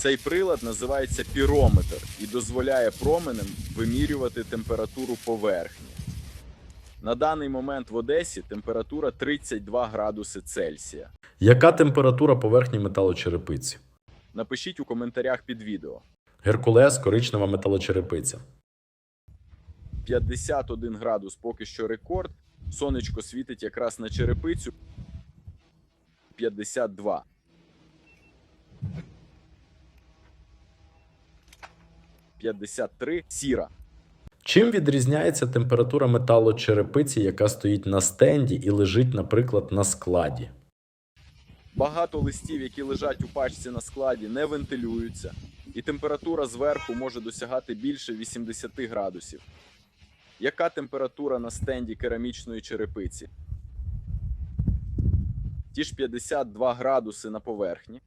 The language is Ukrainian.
Цей прилад називається пірометр і дозволяє променем вимірювати температуру поверхні. На даний момент в Одесі температура 32 градуси Цельсія. Яка температура поверхні металочерепиці? Напишіть у коментарях під відео. Геркулес, коричнева металочерепиця. 51 градус поки що рекорд. Сонечко світить якраз на черепицю. 52. «53» сіра. Чим відрізняється температура металочерепиці, яка стоїть на стенді і лежить, наприклад, на складі? Багато листів, які лежать у пачці на складі, не вентилюються, і температура зверху може досягати більше 80 градусів. Яка температура на стенді керамічної черепиці? Ті ж 52 градуси на поверхні.